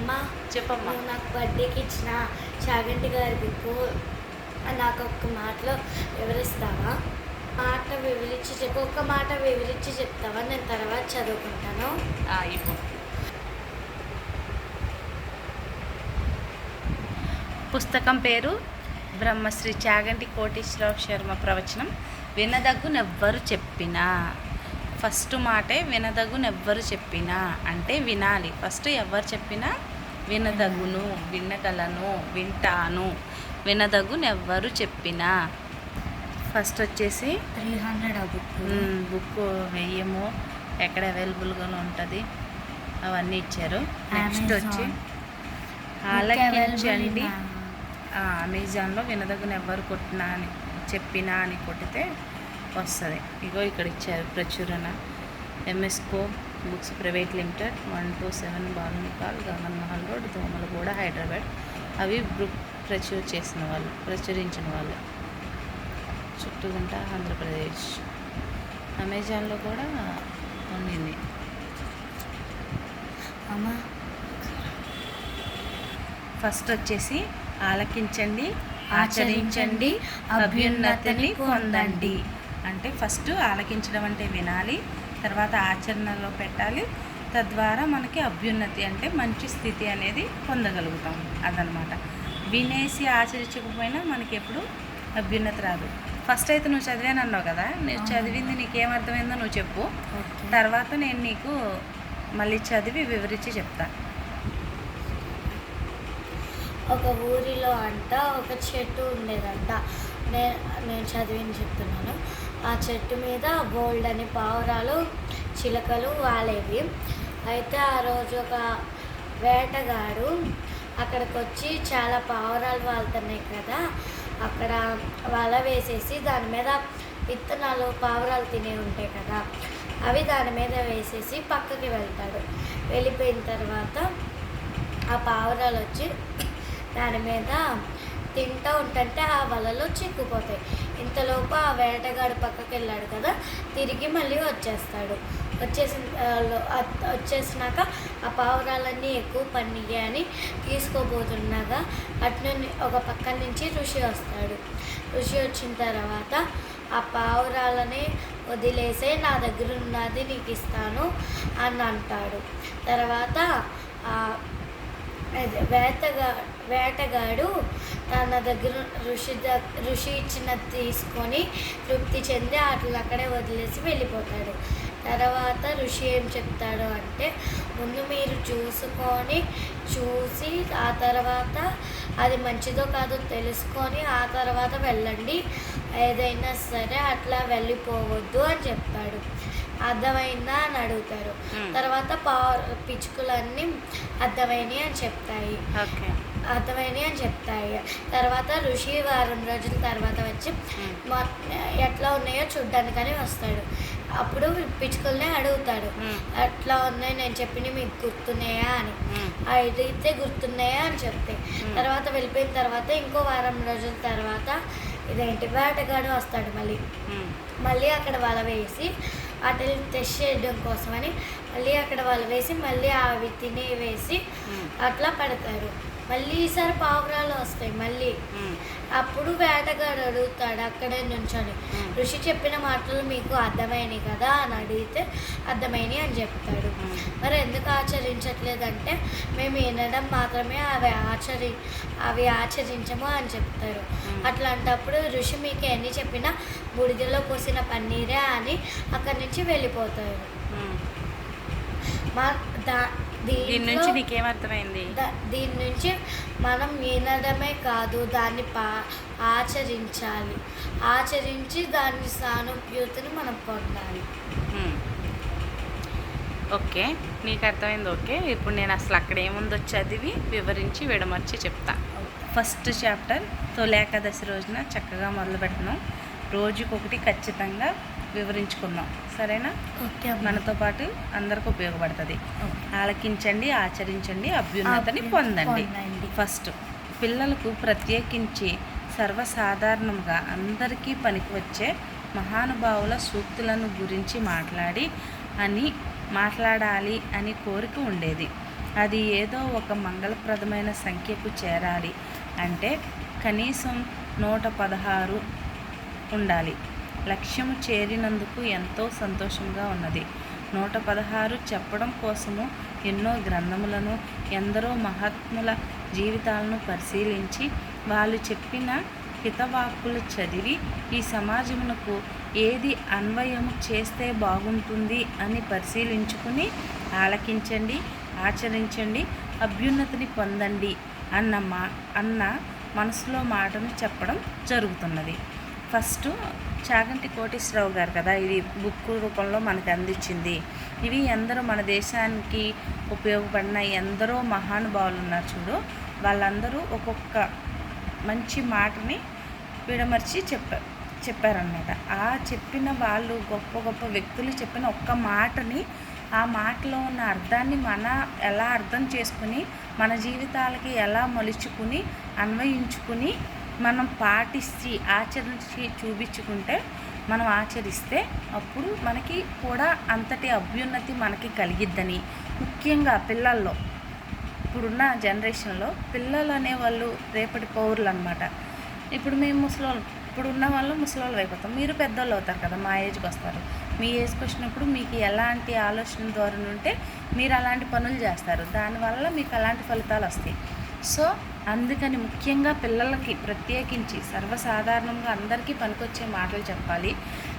అమ్మ చెప్పమ్మా. నువ్వు నాకు బర్త్డేకి ఇచ్చిన చాగంటి గారి బుక్కు నాకు ఒక్క మాటలో వివరిస్తావా? మాట వివరించి చెప్పు ఒక్క మాట వివరించి చెప్తావా? నేను తర్వాత చదువుకుంటాను. పుస్తకం పేరు బ్రహ్మశ్రీ చాగంటి కోటేశ్వరరావు శర్మ ప్రవచనం. వినదగ్గునెవ్వరు చెప్పినా. ఫస్ట్ మాటే వినదగునెవ్వరు చెప్పినా. అంటే వినాలి. ఫస్ట్ ఎవరు చెప్పినా వినదగును వినగలను వింటాను. వినదగునెవ్వరు చెప్పినా. ఫస్ట్ వచ్చేసి త్రీ హండ్రెడ్ ఆ బుక్. బుక్ వెయ్యము ఎక్కడ అవైలబుల్గా ఉంటుంది. అవన్నీ ఇచ్చారు. నెక్స్ట్ వచ్చి ఆలకించండి. అమెజాన్లో వినదగిన ఎవరు కొట్టినా అని చెప్పినా అని కొట్టితే వస్తుంది. ఇగో ఇక్కడ ఇచ్చారు ప్రచురణ. Emesco books private limited one two seven బాలునికాల్ Gagan Mahal road Domalguda Hyderabad. అవి బుక్ ప్రచుర చేసిన వాళ్ళు ప్రచురించిన వాళ్ళు. చుట్టూగుంట ఆంధ్రప్రదేశ్. అమెజాన్లో కూడా ఉండింది అమ్మ ఫస్ట్ వచ్చేసి ఆలకించండి ఆచరించండి అభ్యున్నతిని పొందండి. అంటే ఫస్ట్ ఆలకించడం అంటే వినాలి తర్వాత ఆచరణలో పెట్టాలి. తద్వారా మనకి అభ్యున్నతి అంటే మంచి స్థితి అనేది పొందగలుగుతాం అదనమాట. వినేసి ఆచరించకపోయినా మనకి ఎప్పుడు అభ్యున్నతి రాదు. ఫస్ట్ అయితే నువ్వు చదివాను అన్నావు కదా నేను చదివింది నీకేం అర్థమైందో నువ్వు చెప్పు. తర్వాత నేను నీకు మళ్ళీ చదివి వివరించి చెప్తా. ఒక ఊరిలో అంట ఒక చెట్టు ఉండేదంట. నేను నేను చదివిని చెప్తున్నాను. ఆ చెట్టు మీద బోల్డ్ అని పావురాలు చిలకలు వాలేవి. అయితే ఆ రోజు ఒక వేటగాడు అక్కడికి వచ్చి చాలా పావురాలు వాళ్తున్నాయి కదా అక్కడ వల వేసేసి దాని మీద విత్తనాలు పావురాలు తినే ఉంటాయి కదా అవి దాని మీద వేసేసి పక్కకి వెళ్తాడు. వెళ్ళిపోయిన తర్వాత ఆ పావురాలు వచ్చి దాని మీద తింటూ ఉంటుంటే ఆ వలలో చిక్కుపోతాయి ఇంతలోపు ఆ వేటగాడు పక్కకి వెళ్ళాడు కదా తిరిగి మళ్ళీ వచ్చేస్తాడు. వచ్చేసిన వచ్చేసినాక ఆ పావురాలన్నీ ఎక్కువ పన్నీయని తీసుకోబోతుండగా అటు ఒక పక్క నుంచి ఋషి వస్తాడు. ఋషి వచ్చిన తర్వాత ఆ పావురాలని వదిలేసే నా దగ్గర ఉన్నది నీకు ఇస్తాను అని అంటాడు. తర్వాత వేటగా వేటగాడు తన దగ్గర ఋషి ద- ఋషి ఇచ్చినది తీసుకొని తృప్తి చెంది వాటిని అక్కడే వదిలేసి వెళ్ళిపోతాడు. తర్వాత ఋషి ఏం చెప్తాడు అంటే ముందు మీరు చూసుకొని చూసి ఆ తర్వాత అది మంచిదో కాదో తెలుసుకొని ఆ తర్వాత వెళ్ళండి. ఏదైనా సరే అట్లా వెళ్ళిపోవద్దు అని చెప్తాడు. అర్థమైందా అని అడుగుతారు. తర్వాత పా పిచ్చుకలన్నీ అర్థమైనవి అని చెప్తాయి. ఓకే. అర్థమైనవి అని చెప్తాయి. తర్వాత ఋషి వారం రోజుల తర్వాత వచ్చి ఎట్లా ఉన్నాయో చూడ్డానికని వస్తాడు. అప్పుడు పిచ్చుకల్ని అడుగుతాడు. ఎట్లా ఉన్నాయి? నేను చెప్పినవి మీకు గుర్తున్నాయా అని. అయితే గుర్తున్నాయా అని చెప్తే Hmm. తర్వాత వెళ్ళిపోయిన తర్వాత ఇంకో వారం రోజుల తర్వాత ఇదేంటి? వేటగాడు వస్తాడు మళ్ళీ. మళ్ళీ అక్కడ వల వేసి వాటిని టెస్ట్ చేయడం కోసమని మళ్ళీ అక్కడ వల వేసి మళ్ళీ అవి తిని వేసి. అట్లా పెడతారు మళ్ళీ ఈసారి పావురాలు వస్తాయి మళ్ళీ. అప్పుడు వేటగాడు అడుగుతాడు అక్కడే నుంచొని. ఋషి చెప్పిన మాటలు మీకు అర్థమైనవి కదా అని అడిగితే అర్థమైనవి అని చెప్తాడు. మరి ఎందుకు ఆచరించట్లేదంటే మేము వినడం మాత్రమే అవి ఆచరి అవి ఆచరించము అని చెప్తారు. అట్లాంటప్పుడు ఋషి మీకు ఎన్ని చెప్పినా బుడిదలో పోసిన పన్నీరే అని అక్కడి నుంచి వెళ్ళిపోతారు. మా దా దీని నుంచి నీకేమర్థమైంది? ద- దీని నుంచి మనం వినడమే కాదు దాన్ని పా ఆచరించాలి. ఆచరించి దాని సానుభూతిని మనం పొందాలి. ఓకే. నీకు అర్థమైంది ఓకే. ఇప్పుడు నేను అసలు అక్కడ ఏముందో చదివి వివరించి విడమర్చి చెప్తా. ఫస్ట్ చాప్టర్ తొలి ఏకాదశి రోజున చక్కగా మొదలు పెడుతున్నాం రోజుకొకటి ఖచ్చితంగా వివరించుకుందాం. సరేనా? మనతో పాటు అందరికి ఉపయోగపడుతుంది. ఆలకించండి ఆచరించండి అభ్యున్నతిని అభ్యు- పొందండి. పొందండి. ఫస్ట్ పిల్లలకు ప్రత్యేకించి సర్వసాధారణంగా అందరికీ పనికి వచ్చే మహానుభావుల సూక్తులను గురించి మాట్లాడి అని మాట్లాడాలి అని కోరిక ఉండేది. అది ఏదో ఒక మంగళప్రదమైన సంఖ్యకు చేరాలి అంటే కనీసం నూట పదహారు ఉండాలి. లక్ష్యము చేరినందుకు ఎంతో సంతోషంగా ఉన్నది. నూట పదహారు చెప్పడం కోసము ఎన్నో గ్రంథములను ఎందరో మహాత్ముల జీవితాలను పరిశీలించి వాళ్ళు చెప్పిన హితవాక్కులు చదివి ఈ సమాజమునకు ఏది అన్వయము చేస్తే బాగుంటుంది అని పరిశీలించుకుని ఆలకించండి ఆచరించండి అభ్యున్నతిని పొందండి అన్న మా అన్న మనసులో మాటను చెప్పడం జరుగుతున్నది. ఫస్ట్ చాగంటి కోటేశ్వరరావు గారు కదా ఇది బుక్ రూపంలో మనకు అందించింది. ఇవి ఎందరో మన దేశానికి ఉపయోగపడిన ఎందరో మహానుభావులు ఉన్నారు చూడు. వాళ్ళందరూ ఒక్కొక్క మంచి మాటని విడమర్చి చెప్పారు చెప్పారన్నమాట. ఆ చెప్పిన వాళ్ళు గొప్ప గొప్ప వ్యక్తులు చెప్పిన ఒక్క మాటని ఆ మాటలో ఉన్న అర్థాన్ని మన ఎలా అర్థం చేసుకుని మన జీవితాలకి ఎలా మలుచుకుని అన్వయించుకుని మనం పాటించి ఆచరించి చూపించుకుంటే మనం ఆచరిస్తే అప్పుడు మనకి కూడా అంతటి అభ్యున్నతి మనకి కలిగిద్దని. ముఖ్యంగా పిల్లల్లో ఇప్పుడున్న జనరేషన్లో పిల్లలు అనేవాళ్ళు రేపటి పౌరులు అనమాట ఇప్పుడు మేము ముసలోళ్ళు ఇప్పుడు ఉన్న వాళ్ళు ముసలోళ్ళు అయిపోతాం. మీరు పెద్దోళ్ళు అవుతారు కదా మా ఏజ్కి వస్తారు. మీ ఏజ్కి వచ్చినప్పుడు మీకు ఎలాంటి ఆలోచన ధోరణి ఉంటే మీరు అలాంటి పనులు చేస్తారు. దానివల్ల మీకు అలాంటి ఫలితాలు వస్తాయి. సో అందుకని ముఖ్యంగా పిల్లలకి ప్రత్యేకించి సర్వసాధారణంగా అందరికీ పనికొచ్చే మాటలు చెప్పాలి.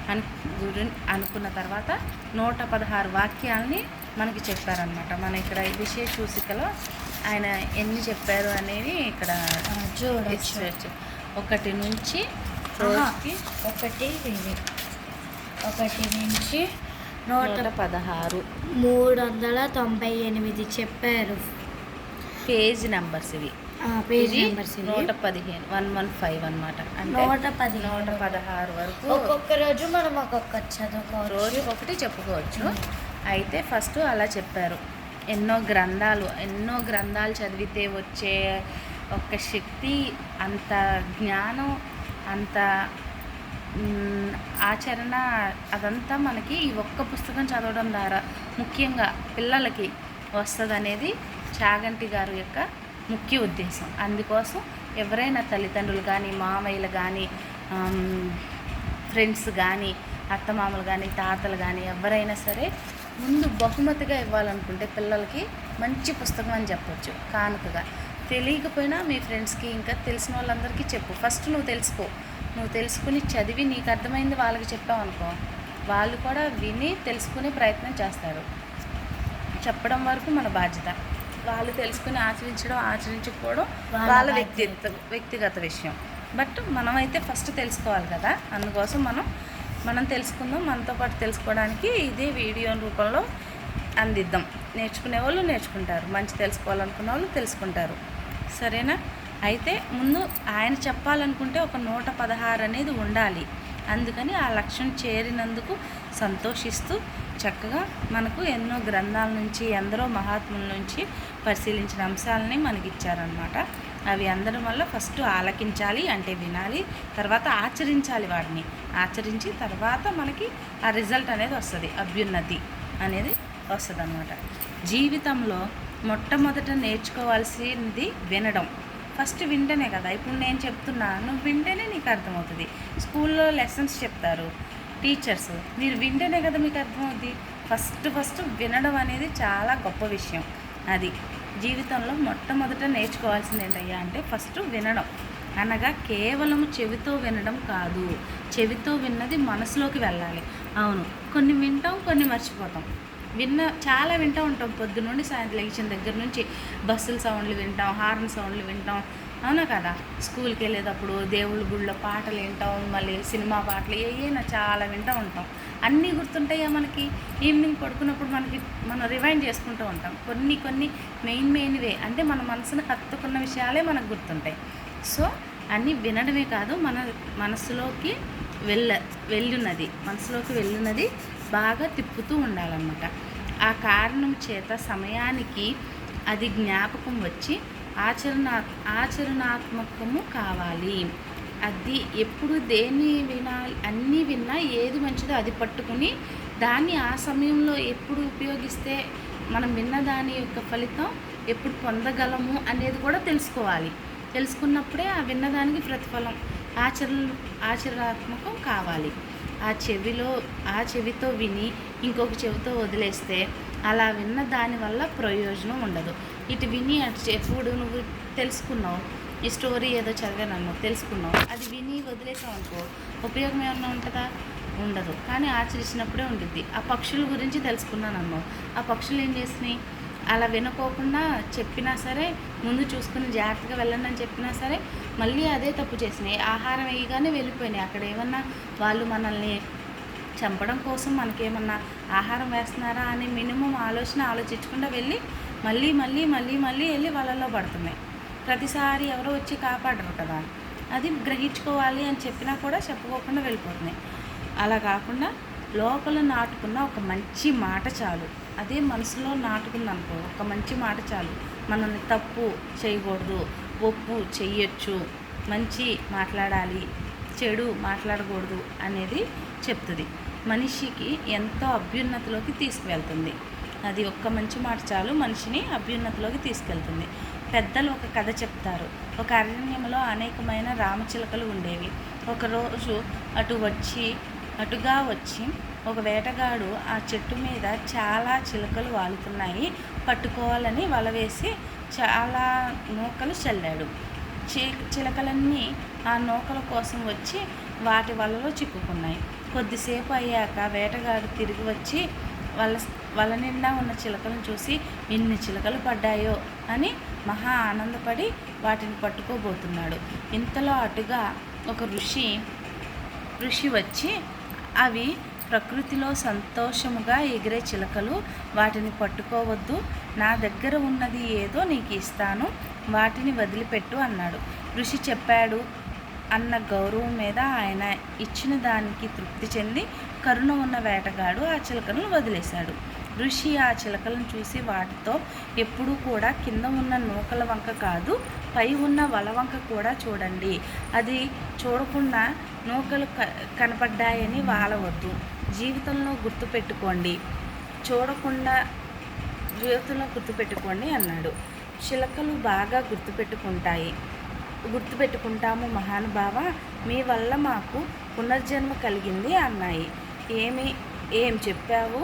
అని గురి అనుకున్న తర్వాత నూట పదహారు వాక్యాలని మనకి చెప్పారనమాట మన ఇక్కడ ఈ విశేష సూచికలో ఆయన ఎన్ని చెప్పారు అనేది ఇక్కడ ఇచ్చేయచ్చు. ఒకటి నుంచి ఒకటి ఒకటి నుంచి నూట పదహారు. మూడు వందల తొంభై ఎనిమిది చెప్పారు. పేజ్ నెంబర్స్ ఇవి. పేజ్. నూట పదిహేను వన్ వన్ ఫైవ్ అనమాట నూట పది నూట పదహారు వరకు ఒక్కొక్క రోజు మనం ఒక్కొక్క చదువుకోవచ్చు. రోజు ఒకటి చెప్పుకోవచ్చు. అయితే ఫస్ట్ అలా చెప్పారు. ఎన్నో గ్రంథాలు ఎన్నో గ్రంథాలు చదివితే వచ్చే ఒక శక్తి అంత జ్ఞానం అంత ఆచరణ అదంతా మనకి ఈ ఒక్క పుస్తకం చదవడం ద్వారా ముఖ్యంగా పిల్లలకి వస్తుంది అనేది చాగంటి గారు యొక్క ముఖ్య ఉద్దేశం. అందుకోసం ఎవరైనా తల్లిదండ్రులు కానీ మామయ్యలు కానీ ఫ్రెండ్స్ కానీ అత్తమామలు కానీ తాతలు కానీ ఎవరైనా సరే ముందు బహుమతిగా ఇవ్వాలనుకుంటే పిల్లలకి మంచి పుస్తకం అని చెప్పొచ్చు కానుకగా. తెలియకపోయినా మీ ఫ్రెండ్స్కి ఇంకా తెలిసిన వాళ్ళందరికీ చెప్పు. ఫస్ట్ నువ్వు తెలుసుకో. నువ్వు తెలుసుకుని చదివి నీకు అర్థమైంది వాళ్ళకి చెప్పావు అనుకో. వాళ్ళు కూడా విని తెలుసుకునే ప్రయత్నం చేస్తారు. చెప్పడం వరకు మన బాధ్యత. వాళ్ళు తెలుసుకుని ఆచరించడం ఆచరించకపోవడం వాళ్ళ. వ్యక్తిగత వ్యక్తిగత విషయం. బట్ మనమైతే ఫస్ట్ తెలుసుకోవాలి కదా. అందుకోసం మనం మనం తెలుసుకుందాం మనతో పాటు తెలుసుకోవడానికి ఇదే వీడియో రూపంలో అందిద్దాం. నేర్చుకునే వాళ్ళు నేర్చుకుంటారు. మంచి తెలుసుకోవాలనుకున్న వాళ్ళు తెలుసుకుంటారు. సరేనా? అయితే ముందు ఆయన చెప్పాలనుకుంటే ఒక నూట పదహారు అనేది ఉండాలి. అందుకని ఆ లక్ష్యం చేరినందుకు సంతోషిస్తూ చక్కగా మనకు ఎన్నో గ్రంథాల నుంచి ఎందరో మహాత్ముల నుంచి పరిశీలించిన అంశాలని మనకి ఇచ్చారనమాట అవి అందడం వల్ల ఫస్ట్ ఆలకించాలి అంటే వినాలి తర్వాత ఆచరించాలి వాటిని. ఆచరించి తర్వాత మనకి ఆ రిజల్ట్ అనేది వస్తుంది అభ్యున్నతి అనేది వస్తుంది అనమాట జీవితంలో మొట్టమొదట నేర్చుకోవాల్సింది వినడం. ఫస్ట్ వింటేనే కదా. ఇప్పుడు నేను చెప్తున్నా నువ్వు వింటేనే నీకు అర్థమవుతుంది. స్కూల్లో లెసన్స్ చెప్తారు. టీచర్స్. మీరు వింటేనే కదా మీకు అర్థమవుతుంది ఫస్ట్ ఫస్ట్ వినడం అనేది చాలా గొప్ప విషయం. అది జీవితంలో మొట్టమొదట నేర్చుకోవాల్సింది ఏంటయ్యా అంటే ఫస్ట్ వినడం. అనగా కేవలం చెవితో వినడం కాదు. చెవితో విన్నది మనసులోకి వెళ్ళాలి. అవును కొన్ని వింటాం కొన్ని మర్చిపోతాం. విన్న చాలా వింటూ ఉంటాం పొద్దు నుండి సాయంత్రం లేచిన దగ్గర నుంచి. బస్సుల సౌండ్లు వింటాం హార్న్ సౌండ్లు వింటాం. అవునా కదా? స్కూల్కి వెళ్ళేటప్పుడు దేవుళ్ళ గుళ్ళో పాటలు వింటాం మళ్ళీ సినిమా పాటలు ఏమైనా చాలా వింటూ ఉంటాం. అన్నీ గుర్తుంటాయా మనకి? ఈవినింగ్ పడుకున్నప్పుడు మనకి మనం రివైండ్ చేసుకుంటూ ఉంటాం. కొన్ని కొన్ని మెయిన్ మెయిన్వే అంటే మన మనసును హత్తుకున్న విషయాలే మనకు గుర్తుంటాయి. సో అన్నీ వినడమే కాదు మన మనసులోకి వెళ్ళ వెళ్ళున్నది. మనసులోకి వెళ్ళున్నది బాగా తిప్పుతూ ఉండాలన్నమాట. ఆ కారణం చేత సమయానికి అది జ్ఞాపకం వచ్చి ఆచరణ ఆచరణాత్మకము కావాలి. అది ఎప్పుడు దేన్ని వినాలి అన్నీ విన్నా ఏది మంచిదో అది పట్టుకుని దాన్ని ఆ సమయంలో ఎప్పుడు ఉపయోగిస్తే మనం విన్న దాని యొక్క ఫలితం ఎప్పుడు పొందగలము అనేది కూడా తెలుసుకోవాలి. తెలుసుకున్నప్పుడే ఆ విన్నదానికి ప్రతిఫలం ఆచరణ ఆచరణాత్మకం కావాలి. ఆ చెవిలో ఆ చెవితో విని ఇంకొక చెవితో వదిలేస్తే అలా విన్న దానివల్ల ప్రయోజనం ఉండదు. ఇటు విని అటు ఎప్పుడు నువ్వు తెలుసుకున్నావు ఈ స్టోరీ ఏదో చదివాను తెలుసుకున్నావు అది విని వదిలేసావు అనుకో ఉపయోగం ఏమన్నా ఉంటుందా? ఉండదు. కానీ ఆచరించినప్పుడే ఉంటుంది ఆ పక్షుల గురించి తెలుసుకున్నాను అన్నావు ఆ పక్షులు ఏం చేసినాయి? అలా వినుకోకుండా చెప్పినా సరే ముందు చూసుకుని జాగ్రత్తగా వెళ్ళండి అని చెప్పినా సరే మళ్ళీ అదే తప్పు చేసినాయి. ఆహారం వేయగానే వెళ్ళిపోయినాయి. అక్కడ ఏమన్నా వాళ్ళు మనల్ని చంపడం కోసం మనకేమన్నా ఆహారం వేస్తున్నారా అని మినిమం ఆలోచన ఆలోచించకుండా వెళ్ళి మళ్ళీ మళ్ళీ మళ్ళీ మళ్ళీ వెళ్ళి వాళ్ళలో పడుతున్నాయి. ప్రతిసారి ఎవరో వచ్చి కాపాడరు కదా. అది గ్రహించుకోవాలి అని చెప్పినా కూడా చెప్పుకోకుండా వెళ్ళిపోతున్నాయి. అలా కాకుండా లోపల నాటుకున్న ఒక మంచి మాట చాలు. అదే మనసులో నాటుకుందనుకో ఒక మంచి మాట చాలు. మనల్ని తప్పు చేయకూడదు ఒప్పు చెయ్యొచ్చు మంచి మాట్లాడాలి చెడు మాట్లాడకూడదు అనేది చెప్తుంది. మనిషికి ఎంతో అభ్యున్నతిలోకి తీసుకువెళ్తుంది. అది ఒక్క మంచి మాట చాలు మనిషిని అభ్యున్నతిలోకి తీసుకెళ్తుంది. పెద్దలు ఒక కథ చెప్తారు. ఒక అరణ్యంలో అనేకమైన రామచిలకలు ఉండేవి. ఒకరోజు అటు వచ్చి అటుగా వచ్చి ఒక వేటగాడు ఆ చెట్టు మీద చాలా చిలకలు వాలుతున్నాయి. పట్టుకోవాలని వల వేసి చాలా నూకలు చల్లాడు. చి చిలకలన్నీ ఆ నూకల కోసం వచ్చి వాటి వలలో చిక్కుకున్నాయి. కొద్దిసేపు అయ్యాక వేటగాడు తిరిగి వచ్చి వాళ్ళ వల నిండా ఉన్న చిలకలను చూసి ఎన్ని చిలకలు పడ్డాయో? అని మహా ఆనందపడి వాటిని పట్టుకోబోతున్నాడు. ఇంతలో అటుగా ఒక ఋషి ఋషి వచ్చి అవి ప్రకృతిలో సంతోషముగా ఎగిరే చిలకలు. వాటిని పట్టుకోవద్దు. నా దగ్గర ఉన్నది ఏదో నీకు ఇస్తాను. వాటిని వదిలిపెట్టు అన్నాడు. ఋషి చెప్పాడు అన్న గౌరవం మీద ఆయన ఇచ్చిన దానికి తృప్తి చెంది కరుణ ఉన్న వేటగాడు ఆ చిలకలను వదిలేశాడు. ఋషి ఆ చిలకలను చూసి వాటితో ఎప్పుడూ కూడా కింద ఉన్న నూకల వంక కాదు పై ఉన్న వల వంక కూడా చూడండి. అది చూడకుండా నూకలు క కనపడ్డాయని వాలవద్దు. జీవితంలో గుర్తుపెట్టుకోండి చూడకుండా జీవితంలో గుర్తుపెట్టుకోండి అన్నాడు. చిలకలు బాగా గుర్తుపెట్టుకుంటాయి గుర్తుపెట్టుకుంటాము మహానుభావ మీ వల్ల మాకు పునర్జన్మ కలిగింది అన్నాయి. ఏమి ఏం చెప్పావు?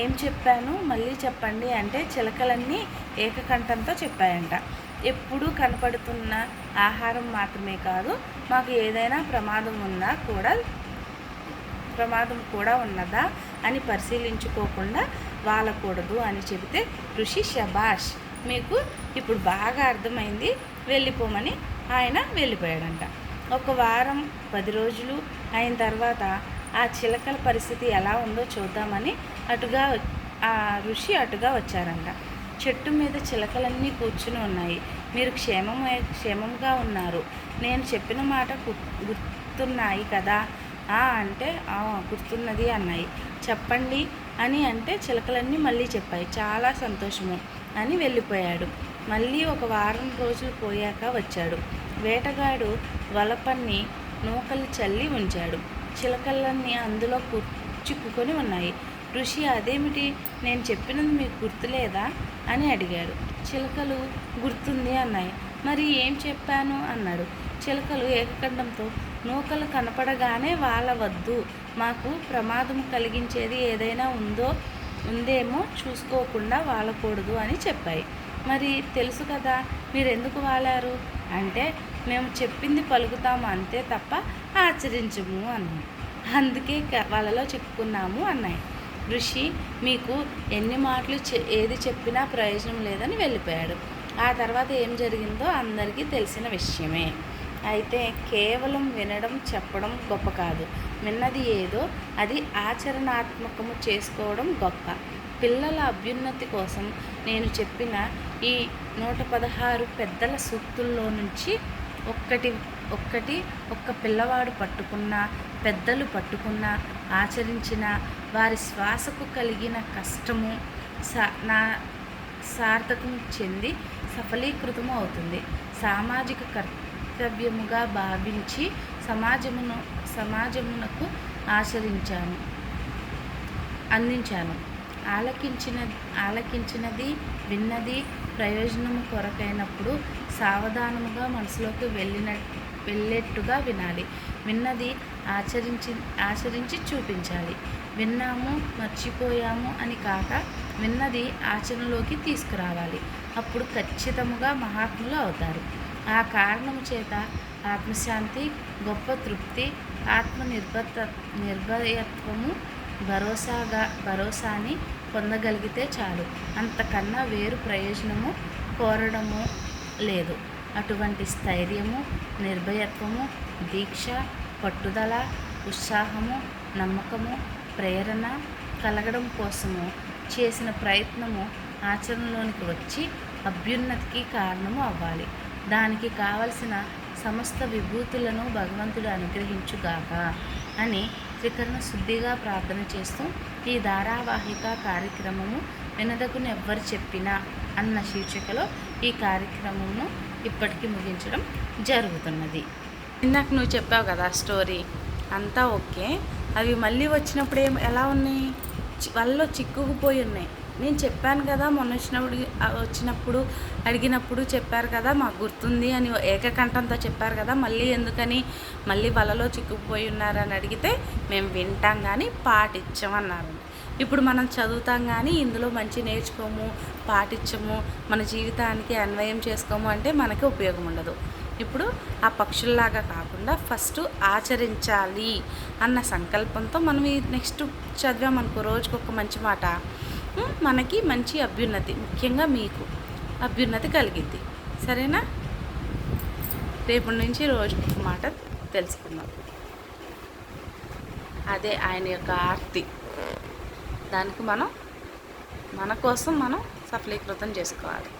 ఏం చెప్పాను? మళ్ళీ చెప్పండి అంటే చిలకలన్నీ ఏకకంఠంతో చెప్పాయంట. ఎప్పుడూ కనపడుతున్న ఆహారం మాత్రమే కాదు మాకు ఏదైనా ప్రమాదం ఉన్నా కూడా ప్రమాదం కూడా ఉన్నదా అని పరిశీలించుకోకుండా వాలకూడదు అని చెబితే ఋషి శబాష్ మీకు ఇప్పుడు బాగా అర్థమైంది వెళ్ళిపోమని ఆయన వెళ్ళిపోయాడంట. ఒక వారం పది రోజులు అయిన తర్వాత ఆ చిలకల పరిస్థితి ఎలా ఉందో చూద్దామని అటుగా ఆ ఋషి అటుగా వచ్చారంట. చెట్టు మీద చిలకలన్నీ కూర్చుని ఉన్నాయి. మీరు క్షేమమే క్షేమంగా ఉన్నారు. నేను చెప్పిన మాట గుర్తున్నాయి కదా? "ఆ" అంటే "ఆ, గుర్తున్నది అన్నాయి. చెప్పండి అని అంటే చిలకలన్నీ మళ్ళీ చెప్పాయి. చాలా సంతోషము అని వెళ్ళిపోయాడు. మళ్ళీ ఒక వారం రోజులు పోయాక వచ్చాడు. వేటగాడు వలపన్ని నూకలు చల్లి ఉంచాడు. చిలకలన్నీ అందులో చిక్కుకొని ఉన్నాయి. ఋషి అదేమిటి? నేను చెప్పినది మీకు గుర్తులేదా? అని అడిగాడు. చిలకలు గుర్తుంది అన్నాయి. మరి ఏం చెప్పాను? అన్నాడు. చిలకలు ఏకకంఠంతో నూకలు కనపడగానే వాలవద్దు. మాకు ప్రమాదం కలిగించేది ఏదైనా ఉందో ఉందేమో చూసుకోకుండా వాలకూడదు అని చెప్పాయి. మరి తెలుసు కదా మీరెందుకు వాలారు? అంటే మేము చెప్పింది పలుకుతాము అంతే తప్ప ఆచరించము అన్నాం అందుకే వాళ్ళలో చెప్పుకున్నాము అన్నాయి. ఋషి మీకు ఎన్ని మాటలు చె- ఏది చెప్పినా ప్రయోజనం లేదని వెళ్ళిపోయాడు. ఆ తర్వాత ఏం జరిగిందో అందరికీ తెలిసిన విషయమే. అయితే కేవలం వినడం చెప్పడం గొప్ప కాదు. విన్నది ఏదో అది ఆచరణాత్మకము చేసుకోవడం గొప్ప. పిల్లల అభ్యున్నతి కోసం నేను చెప్పిన ఈ నూట పదహారు పెద్దల సూక్తుల్లో నుంచి ఒక్కటి ఒక్కటి ఒక్క పిల్లవాడు పట్టుకున్న పెద్దలు పట్టుకున్న ఆచరించిన వారి శ్వాసకు కలిగిన కష్టము సా నా సార్థకం చెంది సఫలీకృతము అవుతుంది. సామాజిక కర్తవ్యముగా భావించి సమాజమును సమాజమునకు ఆచరించాను అందించాను. ఆలకించిన ఆలకించినది విన్నది ప్రయోజనము కొరకైనప్పుడు సావధానముగా మనసులోకి వెళ్ళిన వెళ్ళేట్టుగా వినాలి. విన్నది ఆచరించి ఆచరించి చూపించాలి. విన్నాము మర్చిపోయాము అని కాక విన్నది ఆచరణలోకి తీసుకురావాలి. అప్పుడు ఖచ్చితముగా మహాత్ములు అవుతారు. ఆ కారణము చేత ఆత్మశాంతి గొప్ప తృప్తి ఆత్మ నిర్భత నిర్భయత్వము భరోసాగా భరోసాని పొందగలిగితే చాలు. అంతకన్నా వేరు ప్రయోజనము కోరడము లేదు. అటువంటి స్థైర్యము నిర్భయత్వము దీక్ష పట్టుదల ఉత్సాహము నమ్మకము ప్రేరణ కలగడం కోసము చేసిన ప్రయత్నము ఆచరణలోనికి వచ్చి అభ్యున్నతికి కారణము అవ్వాలి. దానికి కావలసిన సమస్త విభూతులను భగవంతుడు అనుగ్రహించుగాక అని త్రికరణ శుద్ధిగా ప్రార్థన చేస్తూ ఈ ధారావాహిక కార్యక్రమము వినదకుని ఎవ్వరు చెప్పినా అన్న శీర్షికలో ఈ కార్యక్రమమును ఇప్పటికీ ముగించడం జరుగుతున్నది. ఇందాక నువ్వు చెప్పావు కదా స్టోరీ అంతా ఓకే. అవి మళ్ళీ వచ్చినప్పుడు ఏం ఎలా ఉన్నాయి? చి- చిక్కుకుపోయి ఉన్నాయి. నేను చెప్పాను కదా మొన్న వచ్చినప్పుడు వచ్చినప్పుడు అడిగినప్పుడు చెప్పారు కదా మాకు గుర్తుంది అని ఏకకంఠంతో చెప్పారు కదా మళ్ళీ ఎందుకని మళ్ళీ వలలో చిక్కుకుపోయి ఉన్నారని అడిగితే మేము వింటాం కానీ పాటించమన్నారు. ఇప్పుడు మనం చదువుతాం కానీ ఇందులో మంచి నేర్చుకోము పాటించము మన జీవితానికి అన్వయం చేసుకోము అంటే మనకి ఉపయోగం ఉండదు. ఇప్పుడు ఆ పక్షుల్లాగా కాకుండా ఫస్ట్ ఆచరించాలి అన్న సంకల్పంతో మనం ఈ నెక్స్ట్ చదివామనుకో రోజుకొక మంచి మాట మనకి మంచి అభ్యున్నతి ముఖ్యంగా మీకు అభ్యున్నతి కలిగింది. సరేనా? రేపటి నుంచి రోజు మాట తెలుసుకుందాం. అదే ఆయన యొక్క ఆర్తి. దానికి మనం మన కోసం మనం సఫలీకృతం చేసుకోవాలి.